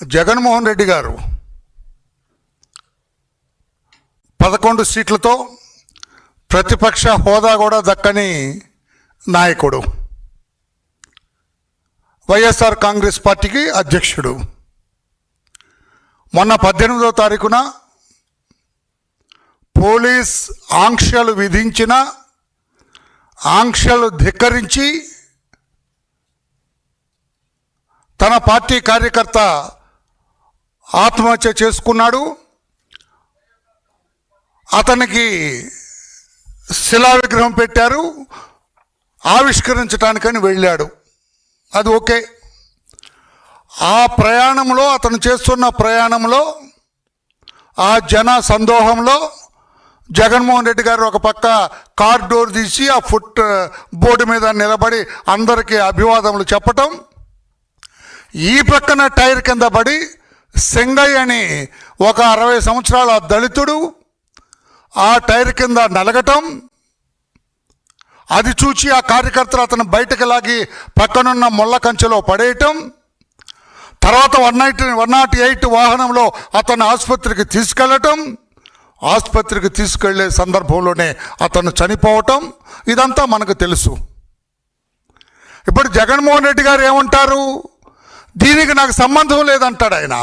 జగన్మోహన్ రెడ్డి గారు పదకొండు సీట్లతో ప్రతిపక్ష హోదా కూడా దక్కని నాయకుడు. వైఎస్ఆర్ కాంగ్రెస్ పార్టీకి అధ్యక్షుడు. మొన్న పద్దెనిమిదవ తారీఖున పోలీస్ ఆంక్షలు విధించిన ఆంక్షలు ధిక్కరించి తన పార్టీ కార్యకర్త ఆత్మహత్య చేసుకున్నాడు. అతనికి శిలా విగ్రహం పెట్టారు. ఆవిష్కరించడానికని వెళ్ళాడు. అది ఓకే. ఆ ప్రయాణంలో అతను చేస్తున్న ప్రయాణంలో ఆ జన సందోహంలో జగన్మోహన్ రెడ్డి గారు ఒక పక్క కార్ డోర్ తీసి ఆ ఫుట్ బోర్డు మీద నిలబడి అందరికీ అభివాదములు చెప్పటం. ఈ పక్కన టైర్ కింద పడి సింగయ్య అని ఒక అరవై సంవత్సరాల దళితుడు ఆ టైర్ కింద నలగటం అది చూచి ఆ కార్యకర్తలు అతను బయటకు లాగి పక్కనున్న ముళ్ళ కంచెలో పడేయటం తర్వాత one night one nought eight వాహనంలో అతను ఆసుపత్రికి తీసుకెళ్ళటం ఆసుపత్రికి తీసుకెళ్ళే సందర్భంలోనే అతను చనిపోవటం ఇదంతా మనకు తెలుసు. ఇప్పుడు జగన్మోహన్ రెడ్డి గారు ఏమంటారు? దీనికి నాకు సంబంధం లేదంటాడు ఆయన.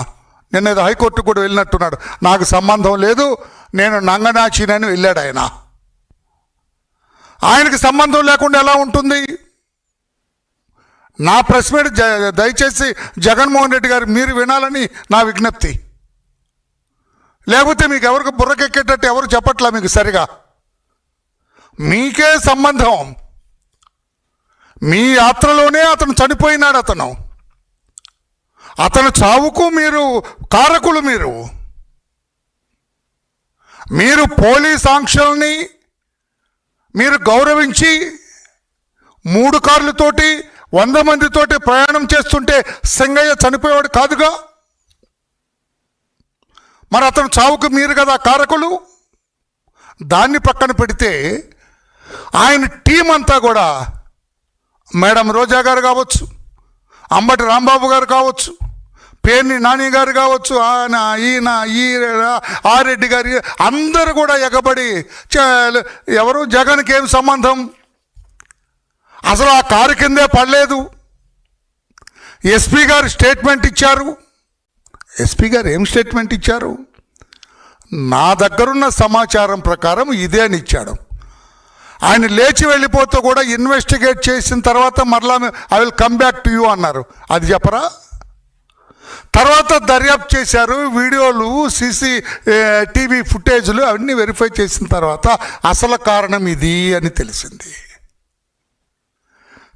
నిన్న ఏదో హైకోర్టు కూడా వెళ్ళినట్టున్నాడు. నాకు సంబంధం లేదు నేను నంగనాచినని వెళ్ళాడు ఆయన. ఆయనకి సంబంధం లేకుండా ఎలా ఉంటుంది? నా ప్రెస్ మీట్ దయచేసి జగన్మోహన్ రెడ్డి గారు మీరు వినాలని నా విజ్ఞప్తి. లేకపోతే మీకు ఎవరికి బుర్రకెక్కేటట్టు ఎవరు చెప్పట్లా మీకు సరిగా? మీకే సంబంధం. మీ యాత్రలోనే అతను చనిపోయినాడు అతను. అతను చావుకు మీరు కారకులు మీరు. మీరు పోలీస్ ఆంక్షల్ని మీరు గౌరవించి మూడు కార్లతోటి వంద మందితోటి ప్రయాణం చేస్తుంటే సింగయ్య చనిపోయేవాడు కాదుగా? మరి అతను చావుకు మీరు కదా కారకులు? దాన్ని పక్కన పెడితే ఆయన టీం అంతా కూడా మేడం రోజా గారు కావచ్చు అంబటి రాంబాబు గారు కావచ్చు పేర్ని నాని గారు కావచ్చు ఆయన ఈయన ఈ ఆ రెడ్డి గారి అందరూ కూడా ఎగబడి ఎవరు? జగన్కి ఏం సంబంధం? అసలు ఆ కారు కిందే పడలేదు. ఎస్పీ గారు స్టేట్మెంట్ ఇచ్చారు. ఎస్పీ గారు ఏం స్టేట్మెంట్ ఇచ్చారు? నా దగ్గరున్న సమాచారం ప్రకారం ఇదే అని ఇచ్చాడు. ఆయన లేచి వెళ్ళిపోతూ కూడా ఇన్వెస్టిగేట్ చేసిన తర్వాత మరలా I will come back to you అన్నారు. అది చెప్పరా? తర్వాత దర్యాప్తు చేశారు. వీడియోలు సీసీ టీవీ ఫుటేజ్లు అవన్నీ వెరిఫై చేసిన తర్వాత అసలు కారణం ఇది అని తెలిసింది.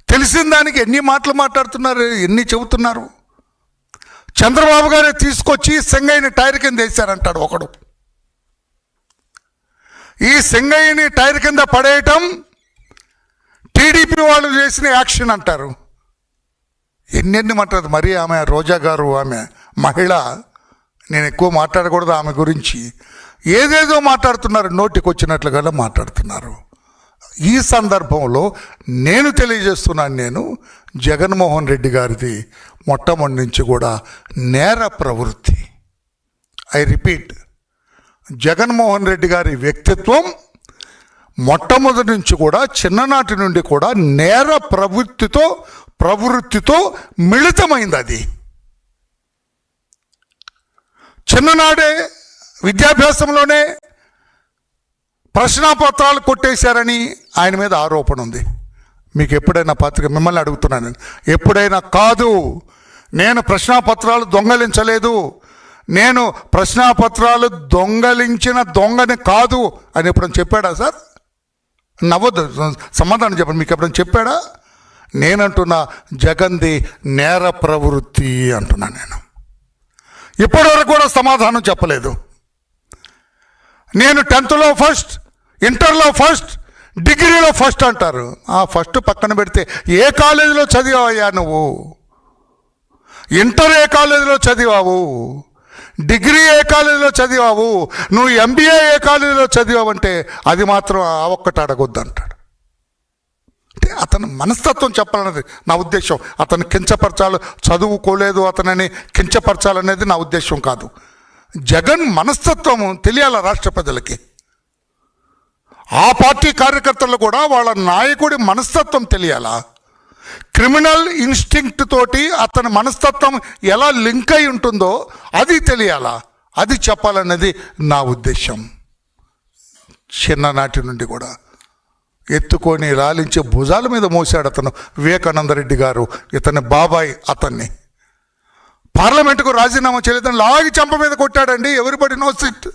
తెలిసిన దానికి ఎన్ని మాటలు మాట్లాడుతున్నారు ఎన్ని చెబుతున్నారు? చంద్రబాబు గారే తీసుకొచ్చి సింగయ్యని టైర్ కింద వేశారంటాడు ఒకడు. ఈ సింగయ్యని టైర్ కింద పడేయటం టీడీపీ వాళ్ళు చేసిన యాక్షన్ అంటారు. ఎన్నెన్ని మాట్లాడదు మరి ఆమె రోజా గారు ఆమె మహిళ నేను ఎక్కువ మాట్లాడకూడదు ఆమె గురించి. ఏదేదో మాట్లాడుతున్నారు నోటికి వచ్చినట్లుగా మాట్లాడుతున్నారు. ఈ సందర్భంలో నేను తెలియజేస్తున్నాను నేను జగన్మోహన్ రెడ్డి గారిది మొట్టమొదటి నుంచి కూడా నేర ప్రవృత్తి. ఐ రిపీట్ జగన్మోహన్ రెడ్డి గారి వ్యక్తిత్వం మొట్టమొదటి నుంచి కూడా చిన్ననాటి నుండి కూడా నేర ప్రవృత్తితో ప్రవృత్తితో మిళితమైంది అది. చిన్ననాడే విద్యాభ్యాసంలోనే ప్రశ్నాపత్రాలు కొట్టేశారని ఆయన మీద ఆరోపణ ఉంది. మీకు ఎప్పుడైనా పత్రిక మిమ్మల్ని అడుగుతున్నాను. ఎప్పుడైనా కాదు నేను ప్రశ్నాపత్రాలు దొంగలించలేదు నేను ప్రశ్నాపత్రాలు దొంగలించిన దొంగని కాదు అని ఎప్పుడైనా చెప్పాడా సార్? నవ్వద్దు. సమాధానం చెప్పండి. మీకు ఎప్పుడైనా చెప్పాడా? నేనంటున్నా జగన్ది నేర ప్రవృత్తి అంటున్నా నేను. ఇప్పటివరకు కూడా సమాధానం చెప్పలేదు. నేను టెన్త్లో ఫస్ట్ ఇంటర్లో ఫస్ట్ డిగ్రీలో ఫస్ట్ అంటారు. ఆ ఫస్ట్ పక్కన పెడితే ఏ కాలేజీలో చదివావయ్యా నువ్వు? ఇంటర్ ఏ కాలేజీలో చదివావు? డిగ్రీ ఏ కాలేజీలో చదివావు? నువ్వు ఎంబీఏ ఏ కాలేజీలో చదివావంటే అది మాత్రం ఆ ఒక్కటి అడగొద్దు అంటాడు. అంటే అతను అతని మనస్తత్వం చెప్పాలన్నది నా ఉద్దేశం. అతను కించపరచాలి చదువుకోలేదు అతనని కించపరచాలనేది నా ఉద్దేశం కాదు. జగన్ మనస్తత్వం తెలియాల రాష్ట్ర ప్రజలకి? ఆ పార్టీ కార్యకర్తలు కూడా వాళ్ళ నాయకుడి మనస్తత్వం తెలియాలా? క్రిమినల్ ఇన్స్టింక్ట్ తోటి అతని మనస్తత్వం ఎలా లింక్ అయి ఉంటుందో అది తెలియాలా? అది చెప్పాలన్నది నా ఉద్దేశం. చిన్ననాటి నుండి కూడా. ఎత్తుకొని లాలించి భుజాల మీద మోసాడు అతను వివేకానంద రెడ్డి గారు ఇతని బాబాయ్ అతన్ని. పార్లమెంటుకు రాజీనామా చేయలేదని లాగి చంప మీద కొట్టాడండి ఎవరిబడి నో సిట్.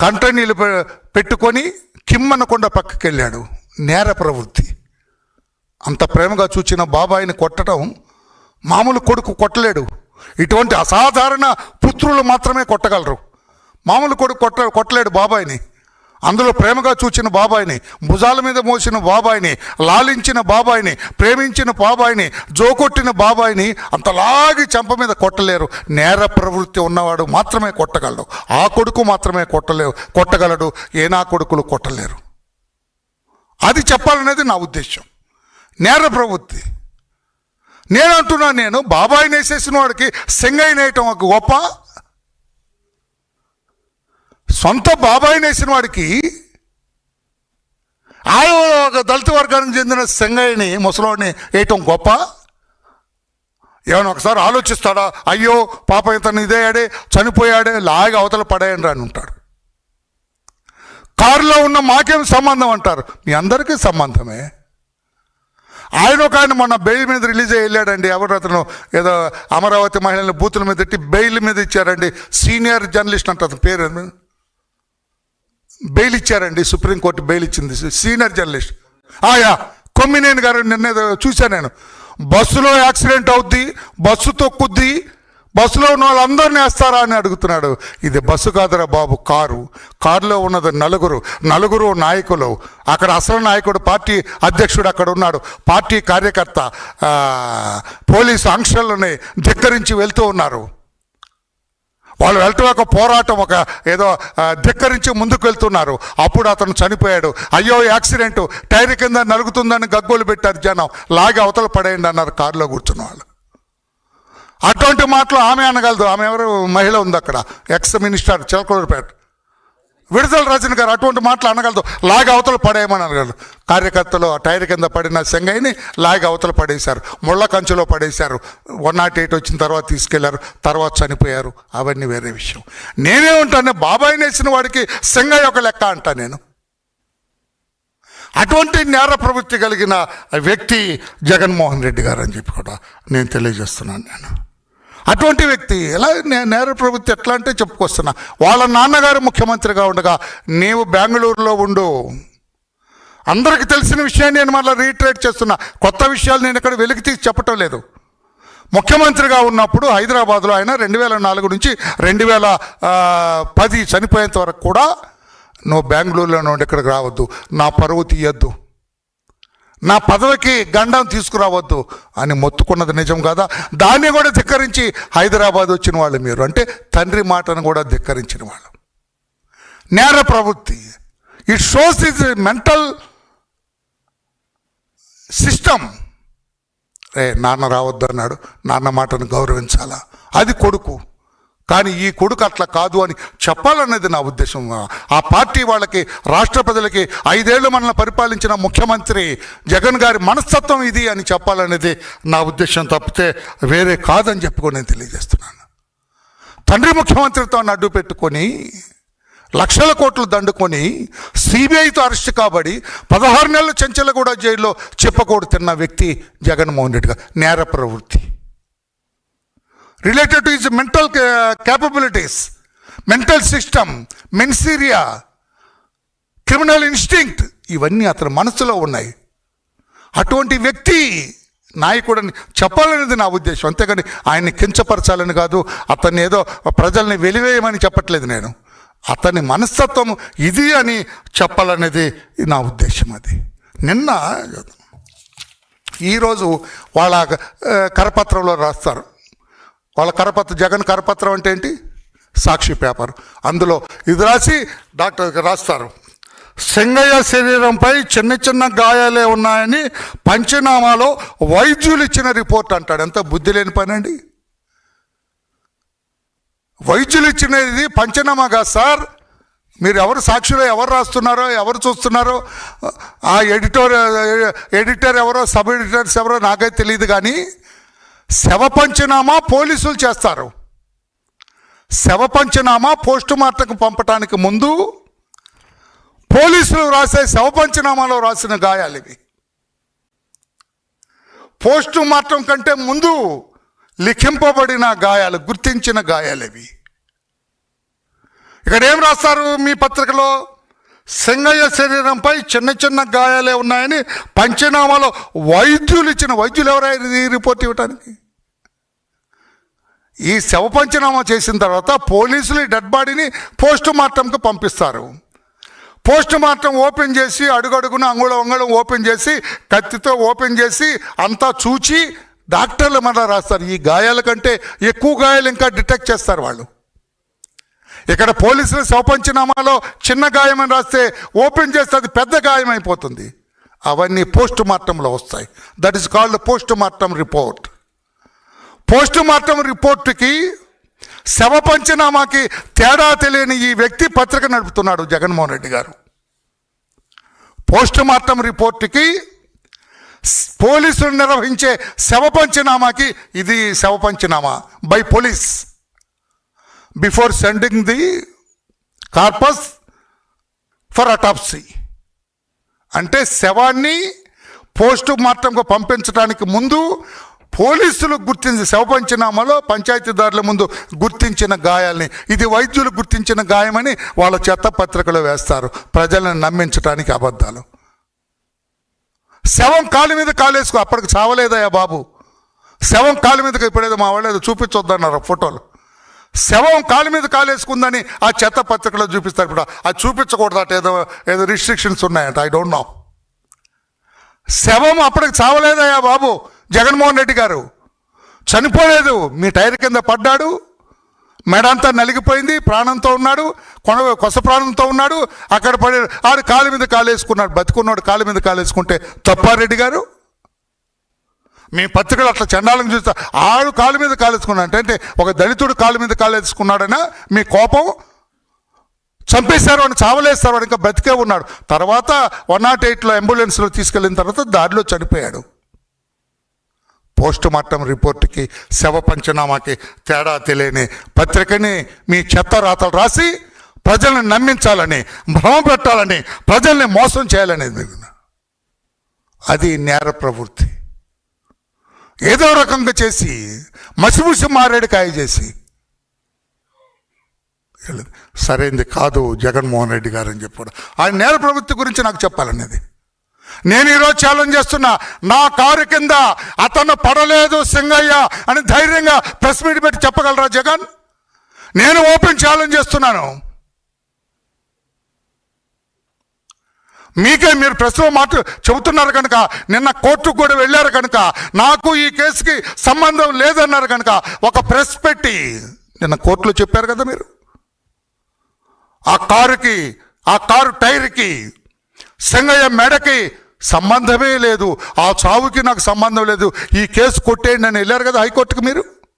కంటనీళ్ళు పె- పెట్టుకొని కిమ్మనకొండ పక్కకి వెళ్ళాడు నేర ప్రవృత్తి అంత ప్రేమగా చూచిన బాబాయిని కొట్టడం మామూలు కొడుకు కొట్టలేడు. ఇటువంటి అసాధారణ పుత్రులు మాత్రమే కొట్టగలరు. మామూలు కొడుకు కొట్ట కొట్టలేడు బాబాయిని. అందులో ప్రేమగా చూచిన బాబాయిని భుజాల మీద మోసిన బాబాయిని లాలించిన బాబాయిని ప్రేమించిన బాబాయిని జోకొట్టిన బాబాయిని అంతలాగి చెంప మీద కొట్టలేరు. నేర ప్రవృత్తి ఉన్నవాడు మాత్రమే కొట్టగలడు. ఆ కొడుకు మాత్రమే కొట్టలేవు కొట్టగలడు. ఏ నా కొడుకులు కొట్టలేరు. అది చెప్పాలనేది నా ఉద్దేశం నేర ప్రవృత్తి. నేను నేను బాబాయ్ నేసేసిన వాడికి సెంగైన వేయటం ఒక గొప్ప. సొంత బాబాయ్ నేసిన వాడికి ఆయన ఒక దళిత వర్గానికి చెందిన సెంగయ్యని ముసలోడిని వేయటం గొప్ప. ఏమైనా ఒకసారి ఆలోచిస్తాడా? అయ్యో పాప ఇతను ఇదేయాడే చనిపోయాడే లాగి అవతల పడేయండి అని ఉంటాడు కారులో ఉన్న మాకేం సంబంధం అంటారు? మీ అందరికీ సంబంధమే. ఆయన ఒక ఆయన మొన్న బెయిల్ మీద రిలీజ్ అయ్యి వెళ్ళాడండి. ఎవరు అతను? ఏదో అమరావతి మహిళలను బూతుల మీద పెట్టి బెయిల్ మీద ఇచ్చారండి. సీనియర్ జర్నలిస్ట్ అంట అతని పేరు బెయిల్ ఇచ్చారండి. సుప్రీంకోర్టు బెయిల్ ఇచ్చింది. Senior journalist. ఆయా కొమ్మినేని గారు నిన్న ఏదో చూశాను నేను. బస్సులో యాక్సిడెంట్ అవుద్ది బస్సు తొక్కుద్ది బస్సులో ఉన్న వాళ్ళందరినీ వేస్తారా అని అడుగుతున్నాడు. ఇది బస్సు కాదురా బాబు కారు. కారులో ఉన్నది నలుగురు. నలుగురు నాయకులు. అక్కడ అసలు నాయకుడు పార్టీ అధ్యక్షుడు అక్కడ ఉన్నాడు. పార్టీ కార్యకర్త పోలీసు ఆంక్షలని ధిక్కరించి వెళ్తూ ఉన్నారు. వాళ్ళు వెళ్ళటం ఒక పోరాటం ఒక ఏదో ధిక్కరించి ముందుకు వెళ్తున్నారు. అప్పుడు అతను చనిపోయాడు. అయ్యో యాక్సిడెంట్. టైర్ కింద నలుగుతుందని గగ్గోలు పెట్టారు జనం. లాగి అవతల పడేయండి అన్నారు కారులో కూర్చున్న వాళ్ళు. అటువంటి మాటలు ఆమె అనగలదు. ఆమె ఎవరు? మహిళ ఉంది అక్కడ. ఎక్స్ మినిస్టర్ చిలకూరుపేట విడుదల రజన గారు అటువంటి మాటలు అనగలదు. లాగి అవతలు పడేయమని అనగలదు కార్యకర్తలు ఆ టైర్ కింద పడిన సెంగైని లాగి అవతలు పడేశారు. ముళ్ళ కంచెలో పడేశారు. వన్ నాట్ ఎయిట్ వచ్చిన తర్వాత తీసుకెళ్ళారు. తర్వాత చనిపోయారు. అవన్నీ వేరే విషయం. నేనే ఉంటాను. బాబాయ్ వేసిన వాడికి సెంగయ్య ఒక లెక్క అంటా నేను. అటువంటి నేర ప్రవృత్తి కలిగిన వ్యక్తి జగన్మోహన్ రెడ్డి గారు అని చెప్పి కూడా నేను తెలియజేస్తున్నాను నేను. అటువంటి వ్యక్తి ఎలా నేర ప్రవృత్తి ఎట్లా అంటే చెప్పుకొస్తున్నా. వాళ్ళ నాన్నగారు ముఖ్యమంత్రిగా ఉండగా నీవు బెంగళూరులో ఉండు. అందరికీ తెలిసిన విషయాన్ని నేను మళ్ళీ రీట్రేట్ చేస్తున్నా. కొత్త విషయాలు నేను ఇక్కడ వెలికి తీసి చెప్పటం లేదు. ముఖ్యమంత్రిగా ఉన్నప్పుడు హైదరాబాద్లో ఆయన రెండు వేల నాలుగు నుంచి రెండు వేల పది చనిపోయేంత వరకు కూడా నువ్వు బెంగళూరులో నుండి ఇక్కడికి రావద్దు. నా పరువు తీయద్దు. నా పదవికి గండం తీసుకురావద్దు అని మొత్తుకున్నది నిజం కదా? దాన్ని కూడా ధిక్కరించి హైదరాబాద్ వచ్చిన వాళ్ళు మీరు. అంటే తండ్రి మాటను కూడా ధిక్కరించిన వాళ్ళు. నేర ప్రవృత్తి. It shows is mental system రే నాన్న రావద్దు అన్నాడు నాన్న మాటను గౌరవించాలా? అది కొడుకు. కానీ ఈ కొడుకు అట్లా కాదు అని చెప్పాలనేది నా ఉద్దేశం. ఆ పార్టీ వాళ్ళకి రాష్ట్ర ప్రజలకి ఐదేళ్ళు మనల్ని పరిపాలించిన ముఖ్యమంత్రి జగన్ గారి మనస్తత్వం ఇది అని చెప్పాలనేది నా ఉద్దేశం తప్పితే వేరే కాదని చెప్పుకొని నేను తెలియజేస్తున్నాను. తండ్రి ముఖ్యమంత్రితో అడ్డు పెట్టుకొని లక్షల కోట్లు దండుకొని సిబిఐతో అరెస్ట్ కాబడి పదహారు నెలలు చెంచలగూడ జైల్లో చెప్పకూడదు తిన్న వ్యక్తి జగన్మోహన్ రెడ్డి గారు నేర ప్రవృత్తి related to is mental capabilities mental system mens rea criminal instinct ఇవన్నీ అతని మనసులో ఉన్నాయి. అటువంటి వ్యక్తి నాయకుడని చెప్పాలనేది నా ఉద్దేశం. అంతేగాని ఆయన్ని కించపరచాలని కాదు అతన్ని ఏదో ప్రజల్ని వెలివేయమని చెప్పట్లేదు నేను. అతని మనస్తత్వం ఇది అని చెప్పాలనేది నా ఉద్దేశం అది. నిన్న ఈరోజు వాళ్ళ కరపత్రంలో రాస్తారు. వాళ్ళ కరపత్రం జగన్ కరపత్రం అంటే ఏంటి? సాక్షి పేపర్. అందులో ఇది రాసి డాక్టర్ రాస్తారు. సింగయ్య శరీరంపై చిన్న చిన్న గాయాలే ఉన్నాయని పంచనామాలో వైద్యులు ఇచ్చిన రిపోర్ట్ అంటాడు. ఎంత బుద్ధి లేని పని అండి. వైద్యులు ఇచ్చినది పంచనామా కాదు సార్. మీరు ఎవరు సాక్షులు ఎవరు రాస్తున్నారో ఎవరు చూస్తున్నారో ఆ ఎడిటర్ ఎడిటర్ ఎవరో సబ్ ఎడిటర్స్ ఎవరో నాకైతే తెలియదు కానీ శవ పంచనామా పోలీసులు చేస్తారు. శవ పంచనామా పోస్ట్ మార్టంకు పంపటానికి ముందు పోలీసులు రాసే శవ పంచనామాలో రాసిన గాయాలు ఇవి. పోస్ట్ మార్టం కంటే ముందు లిఖింపబడిన గాయాలు గుర్తించిన గాయాలు ఇవి. ఇక్కడ ఏం రాస్తారు మీ పత్రికలో? సింగయ్య శరీరంపై చిన్న చిన్న గాయాలే ఉన్నాయని పంచనామాలో వైద్యులు ఇచ్చిన వైద్యులు ఎవరైనా ఈ రిపోర్ట్ ఇవ్వటానికి? ఈ శవ పంచనామా చేసిన తర్వాత పోలీసులు ఈ డెడ్ బాడీని పోస్ట్ మార్టంకి పంపిస్తారు. పోస్ట్ మార్టం ఓపెన్ చేసి అడుగడుగున అంగుళం అంగుళం ఓపెన్ చేసి కత్తితో ఓపెన్ చేసి అంతా చూచి డాక్టర్లు మన రాస్తారు. ఈ గాయాల కంటే ఎక్కువ గాయాలు ఇంకా డిటెక్ట్ చేస్తారు వాళ్ళు. ఇక్కడ పోలీసులు శవపంచనామాలో చిన్న గాయమని రాస్తే ఓపెన్ చేస్తే అది పెద్ద గాయం అయిపోతుంది. అవన్నీ పోస్ట్ మార్టంలో వస్తాయి. That is called post mortem report. Post mortem రిపోర్టుకి శవ పంచనామాకి తేడా తెలియని ఈ వ్యక్తి పత్రిక నడుపుతున్నాడు జగన్మోహన్ రెడ్డి గారు. పోస్ట్ మార్టం రిపోర్టుకి పోలీసులు నిర్వహించే శవ పంచనామాకి ఇది శవ పంచనామా by police before sending the corpse for autopsy అంటే శవాన్ని పోస్ట్ మార్టంకు పంపించడానికి ముందు పోలీసులు గుర్తించి శవ పంచనామాలో పంచాయతీదారుల ముందు గుర్తించిన గాయాల్ని ఇది వైద్యులు గుర్తించిన గాయమని వాళ్ళ చెత్త పత్రికలో వేస్తారు. ప్రజలను నమ్మించడానికి అబద్ధాలు. శవం కాలు మీద కాలేసుకో అప్పటికి చావలేదయ్యా బాబు. శవం కాలు మీదకి ఇప్పుడేదో మా వాళ్ళు ఏదో చూపించొద్దన్నారు ఫోటోలు. శవం కాలు మీద కాలేసుకుందని ఆ చెత్త పత్రికలో చూపిస్తారు ఇప్పుడు అది చూపించకూడదట ఏదో ఏదో రిస్ట్రిక్షన్స్ ఉన్నాయంట. ఐ డోంట్ నో శవం అప్పటికి చావలేదయ్యా బాబు. జగన్మోహన్ రెడ్డి గారు. చనిపోలేదు. మీ టైర్ కింద పడ్డాడు. మెడంతా నలిగిపోయింది. ప్రాణంతో ఉన్నాడు. కొన కొస ప్రాణంతో ఉన్నాడు. అక్కడ పడి ఆడు కాలు మీద కాలేసుకున్నాడు. బతుకున్నాడు కాలు మీద కాలేసుకుంటే తప్పారెడ్డి గారు? మీ పత్రికలు అట్లా చండాలను చూస్తా. ఆడు కాలు మీద కాలేసుకున్నాడు అంటే ఒక దళితుడు కాలు మీద కాలేసుకున్నాడనా మీ కోపం చంపేశారు అని చావలేస్తారు అని ఇంకా బ్రతికే ఉన్నాడు. తర్వాత వన్ నాట్ ఎయిట్లో అంబులెన్స్లో తీసుకెళ్ళిన తర్వాత దారిలో చనిపోయాడు. పోస్ట్ మార్టం రిపోర్ట్కి శవ పంచనామాకి తేడా తెలియని పత్రికని మీ చెత్త రాతలు రాసి ప్రజల్ని నమ్మించాలని భ్రమ పెట్టాలని ప్రజల్ని మోసం చేయాలనేది. అది నేర ప్రవృత్తి. ఏదో రకంగా చేసి మసిమూసి మారేడు కాయ చేసి. సరైంది కాదు జగన్మోహన్ రెడ్డి గారు అని చెప్పాడు. ఆయన నేర ప్రవృత్తి గురించి నాకు చెప్పాలనేది. నేను ఈరోజు ఛాలెంజ్ చేస్తున్నా నా కారు కింద అతను పడలేదు సింగయ్య అని ధైర్యంగా ప్రెస్ మీట్ పెట్టి చెప్పగలరా జగన్? నేను ఓపెన్ ఛాలెంజ్ చేస్తున్నాను. మీకే మీరు ప్రస్తుతం మాట చెబుతున్నారు కనుక నిన్న కోర్టుకు కూడా వెళ్ళారు కనుక నాకు ఈ కేసుకి సంబంధం లేదన్నారు కనుక ఒక ప్రెస్ పెట్టి నిన్న కోర్టులో చెప్పారు కదా మీరు. ఆ కారుకి ఆ కారు టైర్కి సంగయ్య మెడకి సంబంధమే లేదు. ఆ చావుకి నాకు సంబంధం లేదు. ఈ కేసు కొట్టేయండి అని వెళ్ళారు కదా హైకోర్టుకి మీరు?